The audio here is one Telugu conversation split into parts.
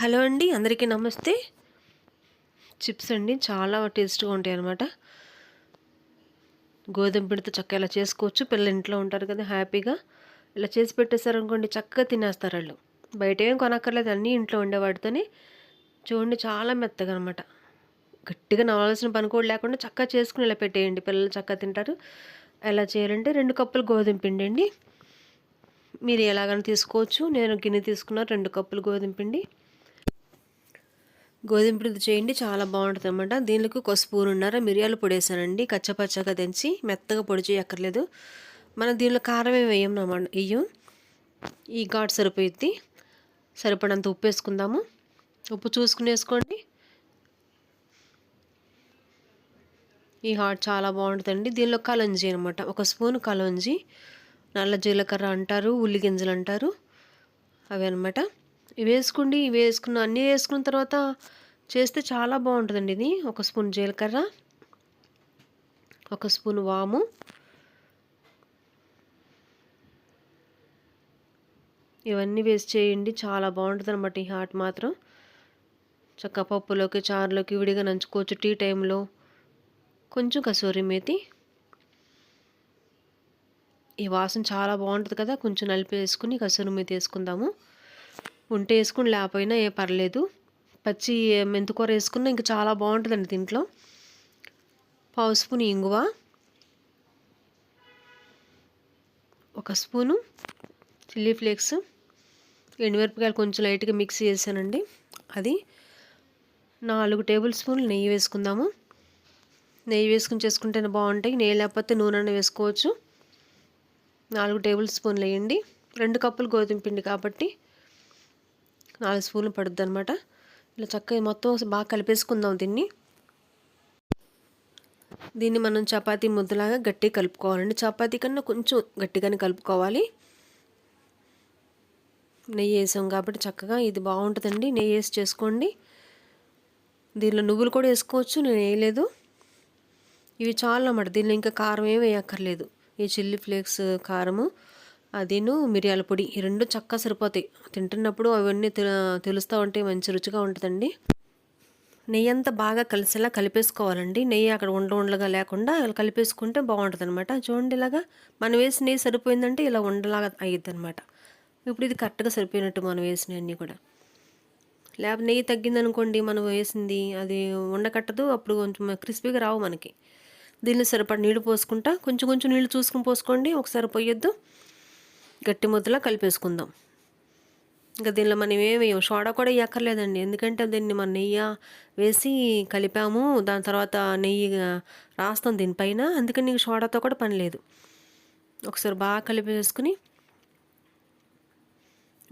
హలో అండి అందరికీ నమస్తే. చిప్స్ అండి చాలా టేస్ట్గా ఉంటాయి అనమాట గోధుమ పిండితో చక్కగా ఇలా చేసుకోవచ్చు. పిల్లలు ఇంట్లో ఉంటారు కదా హ్యాపీగా. ఇలా చేసి పెట్టేశారనుకోండి చక్కగా తినేస్తారు వాళ్ళు. బయట ఏం కొనక్కర్లేదు అన్నీ ఇంట్లో ఉండేవాటితోనే చూడండి చాలా మెత్తగా అనమాట గట్టిగా నవ్వాల్సిన పని కూడా లేకుండా చక్కగా చేసుకుని ఇలా పెట్టేయండి. పిల్లలు చక్కగా తింటారు. ఎలా చేయాలంటే రెండు కప్పులు గోధుమ పిండి అండి. మీరు ఎలాగైనా తీసుకోవచ్చు. నేను గిన్నె తీసుకున్నాను రెండు కప్పులు గోధుమ పిండి. గోధుమ పిండితో చేయండి చాలా బాగుంటుంది అనమాట దీనికి ఒక స్పూన్ ఉన్నార? మిరియాలు పొడి వేసానండి. కచ్చపచ్చగా దంచి మెత్తగా పొడి చేయక్కర్లేదు. మనం దీనిలో కారం ఏమి వేయం అన్నమాట. వేయం ఈ ఘాట్ సరిపోయిద్ది. సరిపడంత ఉప్పు వేసుకుందాము. ఉప్పు చూసుకుని వేసుకోండి. ఈ హాట్ చాలా బాగుంటుందండి. దీనిలో కలంజీ అనమాట ఒక స్పూన్ కలంజీ. నల్ల జీలకర్ర అంటారు ఉల్లి గింజలు అంటారు. అవి అనమాట ఇవి వేసుకోండి ఇవి వేసుకున్న అన్నీ వేసుకున్న తర్వాత చేస్తే చాలా బాగుంటుందండి ఇది. ఒక స్పూన్ జీలకర్ర ఒక స్పూన్ వాము ఇవన్నీ వేసి చేయండి. చాలా బాగుంటుంది అనమాట ఈ హాట్ మాత్రం. చక్క పప్పులోకి చారులోకి విడిగా నంచుకోవచ్చు టీ టైంలో. కొంచెం కసూరి మేతి. ఈ వాసన చాలా బాగుంటుంది కదా కొంచెం నలిపి వేసుకుని కసూరి మేతి వేసుకుందాము. ఉంటే వేసుకుని లేకపోయినా ఏ పర్లేదు. పచ్చి మెంతుకూర వేసుకున్నా ఇంకా చాలా బాగుంటుందండి దీంట్లో. పావు స్పూన్ ఇంగువ. ఒక స్పూను చిల్లీ ఫ్లేక్స్. ఎండుమిరపకాయలు కొంచెం లైట్గా మిక్స్ చేశానండి. అది నాలుగు టేబుల్ స్పూన్లు నెయ్యి వేసుకుందాము. నెయ్యి వేసుకుని చేసుకుంటేనే బాగుంటాయి. నెయ్యి లేకపోతే నూనె వేసుకోవచ్చు. నాలుగు టేబుల్ స్పూన్లు వేయండి. రెండు కప్పులు గోధుమ పిండి కాబట్టి నాలుగు స్పూన్లు పడుద్ది అనమాట ఇలా చక్కగా మొత్తం బాగా కలిపేసుకుందాం దీన్ని. దీన్ని మనం చపాతీ ముద్దలాగా గట్టిగా కలుపుకోవాలండి. చపాతీ కన్నా కొంచెం గట్టిగానే కలుపుకోవాలి. నెయ్యి వేసాం కాబట్టి చక్కగా ఇది బాగుంటుందండి. నెయ్యి వేసి చేసుకోండి. దీనిలో నువ్వులు కూడా వేసుకోవచ్చు నేను వేయలేదు. ఇవి చాలా అన్నమాట. దీనిలో ఇంకా కారం ఏమి వేయక్కర్లేదు. ఈ చిల్లీ ఫ్లేక్స్ కారము అదేను మిరియాల పొడి. ఈ రెండు చక్కగా సరిపోతాయి. తింటున్నప్పుడు అవన్నీ తెలుస్తూ ఉంటే మంచి రుచిగా ఉంటుందండి. నెయ్యి అంతా బాగా కలిసేలా కలిపేసుకోవాలండి. నెయ్యి అక్కడ ఉండ ఉండలుగా లేకుండా ఇలా కలిపేసుకుంటే బాగుంటుంది అనమాట చూడండి ఇలాగా మనం వేసిన నెయ్యి సరిపోయిందంటే ఇలా ఉండలాగా అయ్యిద్ది అనమాట ఇప్పుడు ఇది కరెక్ట్గా సరిపోయినట్టు మనం వేసినవన్నీ కూడా. లేకపోతే నెయ్యి తగ్గిందనుకోండి మనం వేసింది అది ఉండకట్టదు. అప్పుడు కొంచెం క్రిస్పీగా రావు మనకి. దీన్ని సరిపడా నీళ్ళు పోసుకుంటా కొంచెం కొంచెం నీళ్ళు చూసుకుని పోసుకోండి. ఒకసారి పోయొద్దు గట్టి ముద్దలా కలిపేసుకుందాం. ఇంకా దీనిలో మనం ఏమి సోడా కూడా వేయక్కర్లేదండి. ఎందుకంటే దీన్ని మనం నెయ్యి వేసి కలిపాము. దాని తర్వాత నెయ్యి రాస్తాం దీనిపైన. అందుకని నీకు సోడాతో కూడా పని లేదు. ఒకసారి బాగా కలిపేసుకుని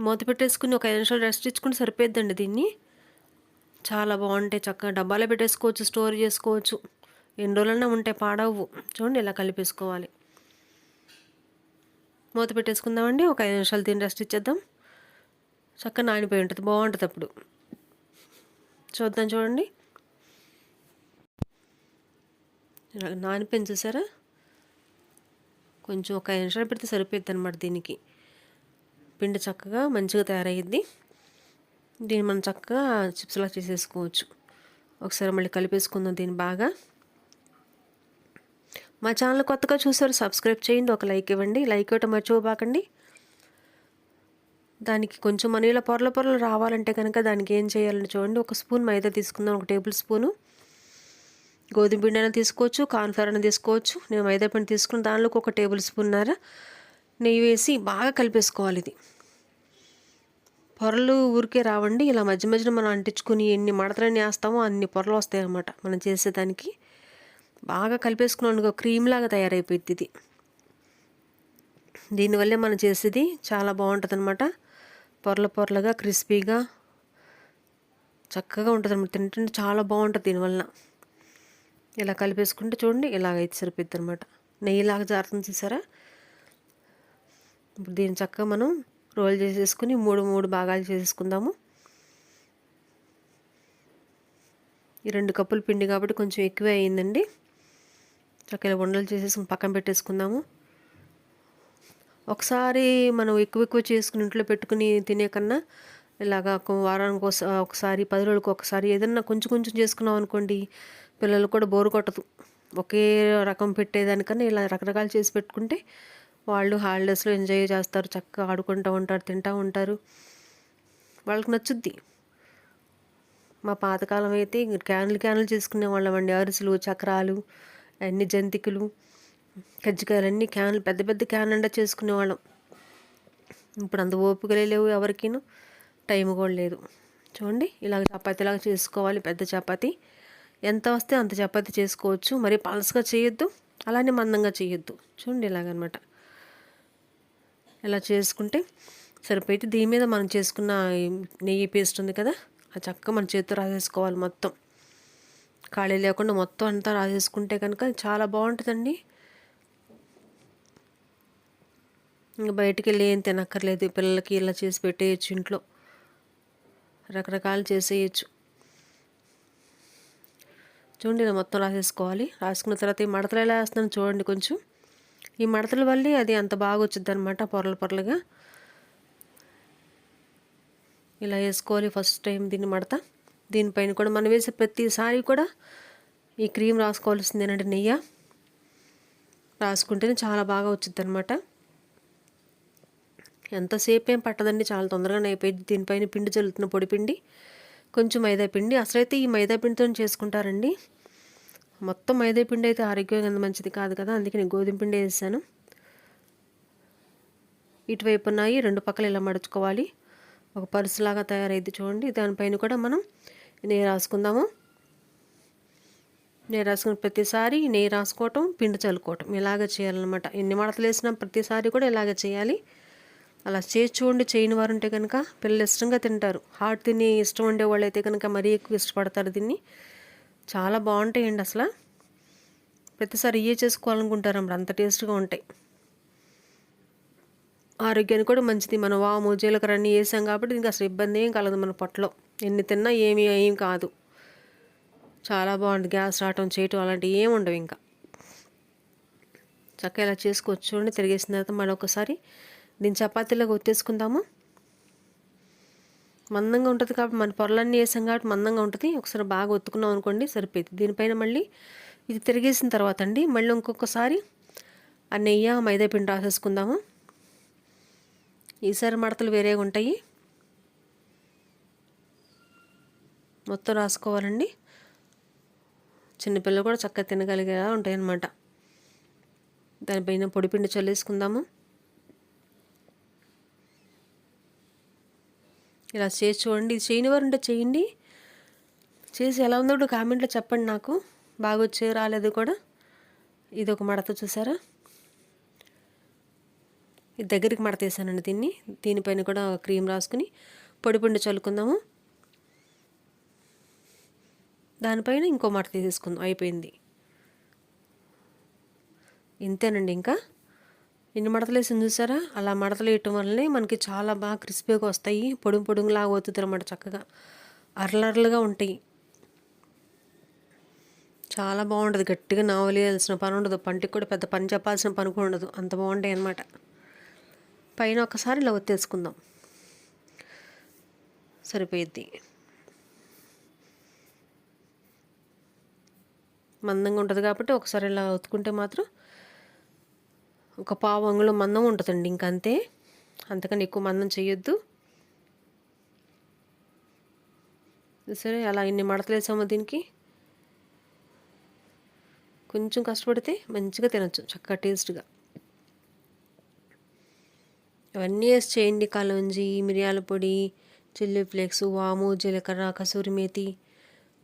మూత పెట్టేసుకుని ఒక ఐదు నిమిషాలు రెస్ట్ ఇచ్చుకుని సరిపోద్దండి దీన్ని. చాలా బాగుంటాయి. చక్కగా డబ్బాలో పెట్టేసుకోవచ్చు స్టోర్ చేసుకోవచ్చు. ఎన్ని రోజులన్నా ఉంటాయి పాడవు చూడండి ఇలా కలిపేసుకోవాలి. మూత పెట్టేసుకుందామండి. ఒక ఐదు నిమిషాలు దీన్ని రెస్ట్ ఇచ్చేద్దాం. చక్కగా నానిపోయి ఉంటుంది. బాగుంటుంది అప్పుడు. చూద్దాం చూడండి. నానిపోయింది చూసారా? కొంచెం ఒక ఐదు నిమిషాలు పెడితే సరిపోద్ది అనమాట దీనికి. పిండి చక్కగా మంచిగా తయారయ్యిద్ది. దీన్ని మనం చక్కగా చిప్స్లా చేసేసుకోవచ్చు. ఒకసారి మళ్ళీ కలిపేసుకుందాం దీన్ని బాగా. మా ఛానల్ కొత్తగా చూసారు సబ్స్క్రైబ్ చేయండి ఒక లైక్ ఇవ్వండి. లైక్ ఇవ్వటం మర్చిపోబాకండి. దానికి కొంచెం మన ఇలా పొరల పొరలు రావాలంటే కనుక దానికి ఏం చేయాలని చూడండి ఒక స్పూన్ మైదా తీసుకుందాం ఒక టేబుల్ స్పూను. గోధుమ పిండి అయినా తీసుకోవచ్చు కార్న్ఫ్లవర్ అయినా తీసుకోవచ్చు. నేను మైదా పిండి తీసుకుని దానిలోకి ఒక టేబుల్ స్పూన్ నార. నెయ్యి వేసి బాగా కలిపేసుకోవాలి ఇది. పొరలు ఊరికే రావండి ఇలా మధ్య మధ్యన మనం అంటించుకుని ఎన్ని మడతలన్నీ వేస్తామో అన్ని పొరలు వస్తాయన్నమాట మనం చేసేదానికి. బాగా కలిపేసుకున్నాను క్రీమ్ లాగా తయారైపోయింది ఇది. దీనివల్లే మనం చేసేది చాలా బాగుంటుంది అనమాట పొరల పొరలుగా క్రిస్పీగా చక్కగా ఉంటుంది అనమాట తింటుంటే చాలా బాగుంటుంది దీనివల్ల ఇలా కలిపేసుకుంటే చూడండి ఇలాగైతే సరిపోద్ది అనమాట నెయ్యిలాగా జారుతుంది చూసారా? ఇప్పుడు దీన్ని చక్కగా మనం రోల్ చేసేసుకుని మూడు మూడు భాగాలు చేసేసుకుందాము. ఈ రెండు కప్పులు పిండి కాబట్టి కొంచెం ఎక్కువే అయిందండి. చక్కగా వండలు చేసేసుకుని పక్కన పెట్టేసుకుందాము. ఒకసారి మనం ఎక్కువ ఎక్కువ చేసుకుని ఇంట్లో పెట్టుకుని తినే కన్నా ఇలాగా వారానికి ఒకసారి పది రోజులకు ఒకసారి ఏదన్నా కొంచెం కొంచెం చేసుకున్నాం అనుకోండి పిల్లలు కూడా బోరు కొట్టదు. ఒకే రకం పెట్టేదానికన్నా ఇలా రకరకాలు చేసి పెట్టుకుంటే వాళ్ళు హాలిడేస్లో ఎంజాయ్ చేస్తారు చక్కగా ఆడుకుంటూ ఉంటారు తింటూ ఉంటారు. వాళ్ళకి నచ్చుద్ది. మా పాతకాలం అయితే క్యాన్లు క్యాన్లు చేసుకునే వాళ్ళమండి అరిసెలు చక్రాలు అన్ని జంతికలు కజ్జికాయలు అన్ని క్యాన్లు పెద్ద పెద్ద క్యాన్ అండా చేసుకునేవాళ్ళం. ఇప్పుడు అంత ఓపికలే లేవు ఎవరికీను టైం కూడా లేదు. చూడండి ఇలాగ చపాతీలాగా చేసుకోవాలి పెద్ద చపాతీ. ఎంత వస్తే అంత చపాతీ చేసుకోవచ్చు. మరి పలసగా చేయొద్దు అలానే మందంగా చేయొద్దు. చూడండి ఇలాగనమాట. ఇలా చేసుకుంటే సరిపోయితే దీని మీద మనం చేసుకున్న నెయ్యి పేస్ట్ ఉంది కదా ఆ చక్కగా మన చేతితో రాసేసుకోవాలి మొత్తం. ఖాళీ లేకుండా మొత్తం అంతా రాసేసుకుంటే కనుక చాలా బాగుంటుందండి. ఇంకా బయటికి వెళ్ళి ఏం తినక్కర్లేదు పిల్లలకి ఇలా చేసి పెట్టేయచ్చు ఇంట్లో. రకరకాలు చేసేయచ్చు. చూడండి ఇలా మొత్తం రాసేసుకోవాలి. రాసుకున్న తర్వాత ఈ మడతలు ఎలా వేస్తున్నాను చూడండి కొంచెం. ఈ మడతల వల్లే అది అంత బాగా వచ్చింది అనమాట పొరలు పొరలుగా. ఇలా వేసుకోవాలి ఫస్ట్ టైం దీన్ని మడత. దీనిపైన కూడా మనం వేసే ప్రతిసారి కూడా ఈ క్రీమ్ రాసుకోవాల్సిందేనండి నెయ్యి. రాసుకుంటేనే చాలా బాగా వచ్చింది అనమాట ఎంతసేపు ఏం పట్టదండి చాలా తొందరగానే అయిపోయింది దీనిపైన పిండి చల్లుతున్న పొడి పిండి కొంచెం మైదా పిండి. అసలైతే ఈ మైదా పిండితో చేసుకుంటారండి. మొత్తం మైదా పిండి అయితే ఆరోగ్యం అంత మంచిది కాదు కదా అందుకే నేను గోధుమ పిండి వేసాను. ఇటువైపు ఉన్నాయి రెండు పక్కలు ఇలా మడుచుకోవాలి. ఒక పరుసులాగా తయారైంది చూడండి. దానిపైన కూడా మనం నెయ్యి రాసుకుందాము. నెయ్యి రాసుకున్న ప్రతిసారి నెయ్యి రాసుకోవటం పిండి చల్లుకోవటం. ఇలాగ చేయాలన్నమాట. ఎన్ని మడతలు వేసినా ప్రతిసారి కూడా ఇలాగ చేయాలి. అలా చేసి చూడండి చేయని వారు ఉంటే కనుక పిల్లలు ఇష్టంగా తింటారు. హాట్ తిని ఇష్టం ఉండే వాళ్ళు అయితే కనుక మరీ ఎక్కువ ఇష్టపడతారు దీన్ని. చాలా బాగుంటాయండి అసలు. ప్రతిసారి ఇవే చేసుకోవాలనుకుంటారు అప్పుడు అంత టేస్ట్గా ఉంటాయి. ఆరోగ్యానికి కూడా మంచిది. మనం వాము జీలకర్ర అన్నీ వేసాం కాబట్టి దీనికి అసలు ఇబ్బంది ఏం కలదు మన పొట్టలో. ఎన్ని తిన్నా ఏమి ఏం కాదు. చాలా బాగుంది గ్యాస్ రావటం చేయటం అలాంటివి ఏమి ఉండవు ఇంకా. చక్కగా ఇలా చేసుకోవచ్చు చూడండి తిరిగేసిన తర్వాత మళ్ళీ ఒకసారి దీన్ని చపాతీలోకి ఒత్తేసుకుందాము? మందంగా ఉంటుంది కాబట్టి మన పొరలన్నీ వేసాం కాబట్టి మందంగా ఉంటుంది. ఒకసారి బాగా ఒత్తుకున్నాం అనుకోండి సరిపోయింది దీనిపైన మళ్ళీ ఇది తిరిగేసిన తర్వాత అండి మళ్ళీ ఇంకొకసారి ఆ నెయ్యి మైదా పిండి రాసేసుకుందాము? ఈసారి మడతలు వేరేగా ఉంటాయి. మొత్తం రాసుకోవాలండి. చిన్నపిల్లలు కూడా చక్కగా తినగలిగేలా ఉంటాయన్నమాట. దానిపైన పొడిపిండి చల్లేసుకుందాము. ఇలా చేసి చూడండి. ఇది చేయని వారు ఉంటే చేయండి. చేసి ఎలా ఉందో కూడా కామెంట్లో చెప్పండి నాకు. బాగా వచ్చే రాలేదు కూడా. ఇది ఒక మడత చూసారా? ఇది దగ్గరికి మడతేసానండి దీన్ని. దీనిపైన కూడా క్రీమ్ రాసుకుని పొడి పిండి చల్లుకుందాము. దానిపైన ఇంకో మడత తీసేసుకుందాం. అయిపోయింది. ఇంతేనండి ఇంకా. ఎన్ని మడతలు వేసింది చూసారా? అలా మడతలు వేయటం వల్లనే మనకి చాలా బాగా క్రిస్పీగా వస్తాయి. పొడుగు పొడుగులాగా అవుతుంది అనమాట చక్కగా. అరలర్లుగా ఉంటాయి. చాలా బాగుంటుంది గట్టిగా నావలేయాల్సిన పని ఉండదు. పంటికి కూడా పెద్ద పని చెప్పాల్సిన పని కూడా ఉండదు. అంత బాగుంటాయి అన్నమాట. పైన ఒకసారి ఇలా ఒత్తేసుకుందాం. సరిపోయిద్ది. మందంగా ఉంటుంది కాబట్టి ఒకసారి ఇలా ఉతుకుంటే మాత్రం ఒక పావు అంగుళం మందం ఉంటుందండి ఇంకంతే. అంతకని ఎక్కువ మందం చేయొద్దు సరే అలా ఇన్ని మడతలేసాము దీనికి? కొంచెం కష్టపడితే మంచిగా తినచ్చు చక్కగా టేస్ట్గా. అవన్నీ వేసి చేయండి కలంజి మిరియాల పొడి చిల్లీ ఫ్లేక్స్ వాము జీలకర్ర కసూరి మేతి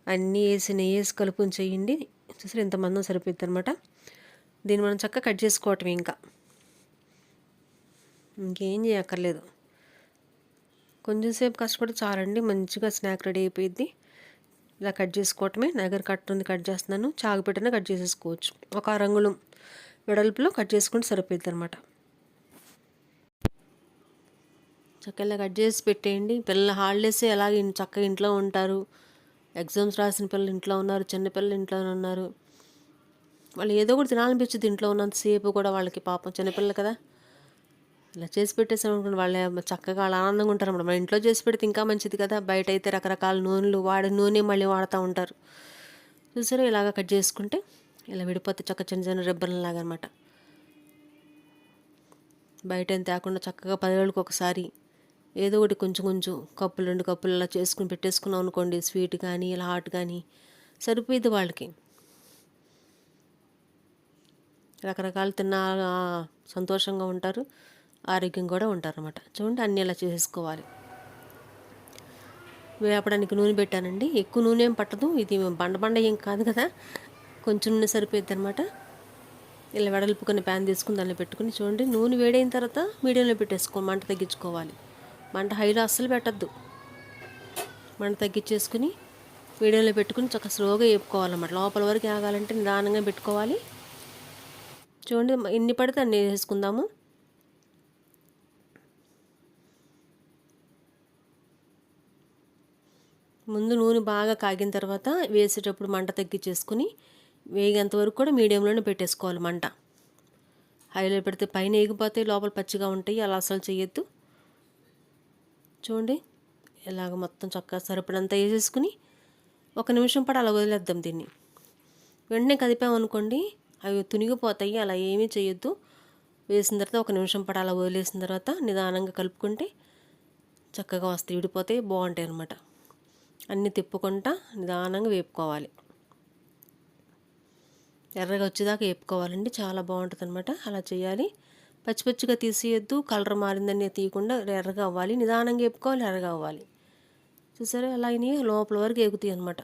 అన్నీ వేసి నెయ్యి వేసి కలుపుని చేయండి. చూసారు? ఇంత మందం సరిపోద్ది అనమాట దీన్ని మనం చక్కగా కట్ చేసుకోవటం ఇంకా. ఇంకేం చేయక్కర్లేదు. కొంచెంసేపు కష్టపడి చాలండి మంచిగా స్నాక్ రెడీ అయిపోయింది ఇలా కట్ చేసుకోవటమే. నగర్ కట్ ఉంది కట్ చేస్తున్నాను. చాగు పెట్టిన కట్ చేసేసుకోవచ్చు. ఒక రంగులు వెడల్పులో కట్ చేసుకుంటే సరిపోద్ది అనమాట చక్కగా కట్ చేసి పెట్టేయండి. పిల్లల హాలిడేస్ ఎలాగ చక్కగా ఇంట్లో ఉంటారు. ఎగ్జామ్స్ రాసిన పిల్లలు ఇంట్లో ఉన్నారు చిన్న పిల్లలు ఇంట్లోనే ఉన్నారు. వాళ్ళు ఏదో ఒకటి తినాలనిపించింది ఇంట్లో ఉన్నంతసేపు కూడా వాళ్ళకి పాపం చిన్నపిల్లలు కదా. ఇలా చేసి పెట్టేసామనుకోండి వాళ్ళు చక్కగా వాళ్ళు ఆనందంగా ఉంటారు అన్నమాట. మన ఇంట్లో చేసి పెడితే ఇంకా మంచిది కదా. బయట అయితే రకరకాల నూనెలు వాడే నూనె మళ్ళీ వాడుతూ ఉంటారు. చూసారా? ఇలాగ కట్ చేసుకుంటే ఇలా విడిపోతే చక్క చిన్న చిన్న రిబ్బన్లాగా అనమాట బయట ఏం తేకుండా చక్కగా పది రోజులకు ఒకసారి ఏదో ఒకటి కొంచెం కొంచెం కప్పులు రెండు కప్పులు అలా చేసుకుని పెట్టేసుకున్నాం అనుకోండి స్వీట్ కానీ ఇలా హాట్ కానీ సరిపోయింది వాళ్ళకి. రకరకాలు తిన్న సంతోషంగా ఉంటారు ఆరోగ్యం కూడా ఉంటారన్నమాట. చూడండి అన్నీ ఇలా చేసేసుకోవాలి వేపడానికి నూనె పెట్టానండి. ఎక్కువ నూనె ఏం పట్టదు. ఇది బండ బండ ఏం కాదు కదా. కొంచెం నూనె సరిపోద్ది అనమాట ఇలా వెడల్పుకొని ప్యాన్ తీసుకుని దానిలో పెట్టుకుని చూడండి నూనె వేడైన తర్వాత మీడియంలో పెట్టేసుకో మంట తగ్గించుకోవాలి. మంట హైలో అస్సలు పెట్టద్దు. మంట తగ్గించేసుకుని మీడియంలో పెట్టుకుని చక్కగా స్లోగా వేపుకోవాలన్నమాట లోపల వరకు ఆగాలంటే నిదానంగా పెట్టుకోవాలి. చూడండి ఎన్ని పడితే అన్ని వేసుకుందాము. ముందు నూనె బాగా కాగిన తర్వాత వేసేటప్పుడు మంట తగ్గించేసుకుని వేగేంత వరకు కూడా మీడియంలోనే పెట్టేసుకోవాలి మంట. హైలో పెడితే పైన ఎగిపోతే లోపల పచ్చిగా ఉంటాయి అలా అసలు చేయొద్దు. చూడండి. ఇలాగ మొత్తం చక్కగా సరిపడంతా వేసేసుకుని ఒక నిమిషం పాటు అలా వదిలేద్దాం దీన్ని. వెంటనే కదిపామనుకోండి అవి తునిగిపోతాయి అలా ఏమీ చేయొద్దు. వేసిన తర్వాత ఒక నిమిషం పాటు అలా వదిలేసిన తర్వాత నిదానంగా కలుపుకుంటే చక్కగా వస్తాయి విడిపోతాయి బాగుంటాయి అన్నమాట. అన్నీ తిప్పుకుంటా నిదానంగా వేపుకోవాలి. ఎర్రగా వచ్చేదాకా వేపుకోవాలండి చాలా బాగుంటుంది అనమాట అలా చేయాలి. పచ్చి పచ్చిగా తీసేయద్దు కలర్ మారిందని తీయకుండా ఎర్రగా అవ్వాలి నిదానంగా వేపుకోవాలి ఎర్రగా అవ్వాలి. చూసారా? అలా అయినాయి. లోపల వరకు ఎగుతాయి అనమాట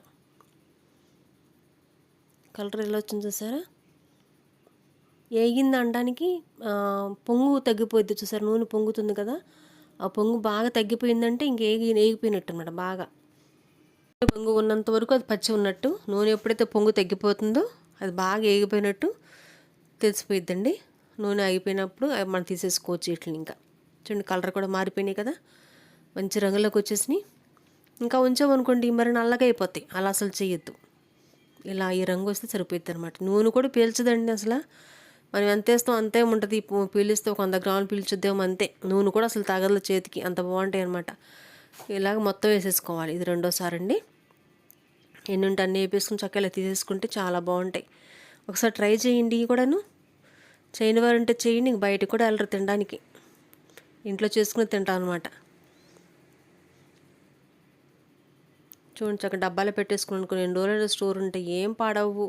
కలర్ ఎలా వచ్చింది చూసారా? ఏగింది అనడానికి పొంగు తగ్గిపోద్ది చూసారా? నూనె పొంగుతుంది కదా? ఆ పొంగు బాగా తగ్గిపోయిందంటే ఇంక ఏగి ఏగిపోయినట్టు అనమాట బాగా. పొంగు ఉన్నంత వరకు అది పచ్చి ఉన్నట్టు. నూనె ఎప్పుడైతే పొంగు తగ్గిపోతుందో అది బాగా ఏగిపోయినట్టు తెలిసిపోయిద్దండి. నూనె అయిపోయినప్పుడు అవి మనం తీసేసుకోవచ్చు వీటిని ఇంకా. చూడండి కలర్ కూడా మారిపోయినాయి కదా. మంచి రంగులోకి వచ్చేసినాయి. ఇంకా ఉంచామనుకోండి మరి నల్లగా అయిపోతాయి. అలా అసలు చేయొద్దు. ఇలా ఈ రంగు వస్తే సరిపోద్ది అనమాట నూనె కూడా పీల్చదండి అసలు. మనం ఎంత వేస్తాం అంతే ఉంటుంది. పీలిస్తే ఒక వంద గ్రాములు పీల్చుద్దాం అంతే. నూనె కూడా అసలు తగదు చేతికి. అంత బాగుంటాయి అనమాట ఇలాగ మొత్తం వేసేసుకోవాలి. ఇది రెండోసారి అండి. ఎన్ని ఉంటే అన్నీ వేపేసుకుని చక్కగా తీసేసుకుంటే చాలా బాగుంటాయి. ఒకసారి ట్రై చేయండి ఇవి కూడాను. చేయని వారు ఉంటే చేయండి ఇంక బయటకు కూడా వెళ్ళరు తినడానికి. ఇంట్లో చేసుకుని తింటాం అనమాట చూడండి చక్కగా డబ్బాలో పెట్టేసుకున్నాను కొన్ని ఎన్ని రోజులు స్టోర్ ఉంటాయి ఏం పాడవు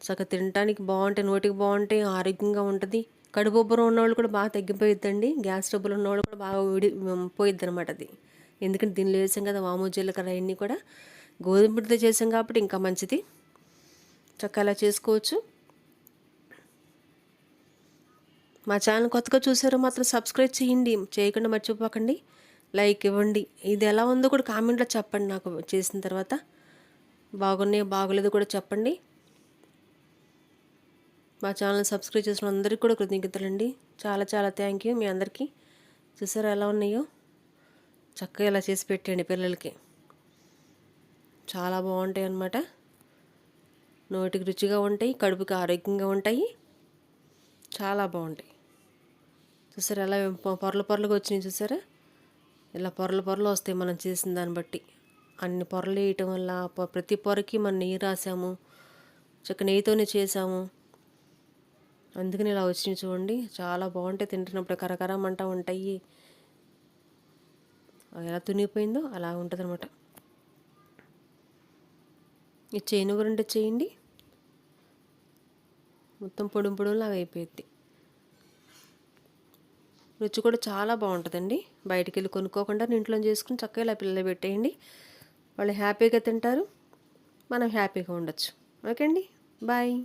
చక్కగా తినడానికి బాగుంటాయి నోటికి బాగుంటాయి ఆరోగ్యంగా ఉంటుంది. కడుపు ఉబ్బరం ఉన్నవాళ్ళు కూడా బాగా తగ్గిపోయిద్దండి. గ్యాస్ ట్రబుల్ ఉన్నవాళ్ళు కూడా బాగా విడి పోయిద్ది అనమాట అది. ఎందుకంటే దీనిలో వేసాం కదా వాము జీలకర్ర అవన్నీ కూడా. గోధుమ పిండితో చేసాం కాబట్టి ఇంకా మంచిది. చక్కగా అలా చేసుకోవచ్చు. మా ఛానల్ కొత్తగా చూసారో మాత్రం సబ్స్క్రైబ్ చేయండి. చేయకుండా మర్చిపోకండి. లైక్ ఇవ్వండి. ఇది ఎలా ఉందో కూడా కామెంట్లో చెప్పండి నాకు చేసిన తర్వాత. బాగున్నాయో బాగలేదు కూడా చెప్పండి. మా ఛానల్ సబ్స్క్రైబ్ చేసిన అందరికీ కూడా కృతజ్ఞతలండి. చాలా చాలా థ్యాంక్ యూ మీ అందరికీ. చూసారా ఎలా ఉన్నాయో? చక్కగా ఇలా చేసి పెట్టండి పిల్లలకి. చాలా బాగుంటాయి అన్నమాట. నోటికి రుచిగా ఉంటాయి కడుపుకి ఆరోగ్యంగా ఉంటాయి. చాలా బాగుంటాయి. చూసారా? ఎలా పొరలు పొరలుగా వచ్చినాయి చూసారా? ఇలా పొరలు పొరలు వస్తాయి మనం చేసిన దాన్ని బట్టి. అన్ని పొరలు వేయటం వల్ల ప్రతి పొరకి మనం నెయ్యి రాసాము చక్క నెయ్యితోనే చేసాము. అందుకని ఇలా వచ్చినాయి చూడండి. చాలా బాగుంటాయి. తింటున్నప్పుడు కరకరమంట ఉంటాయి. ఎలా తునిగిపోయిందో అలా ఉంటుంది అనమాట ఈ చేయను ఉంటే చేయండి. మొత్తం పొడుం పొడులాగా అయిపోయింది రుచి కూడా చాలా బాగుంటుందండి. బయటికి వెళ్ళి కొనుక్కోకుండా ఇంట్లో చేసుకుని చక్కగా ఇలా పిల్లలు పెట్టేయండి. వాళ్ళు హ్యాపీగా తింటారు. మనం హ్యాపీగా ఉండొచ్చు. ఓకే అండి బాయ్.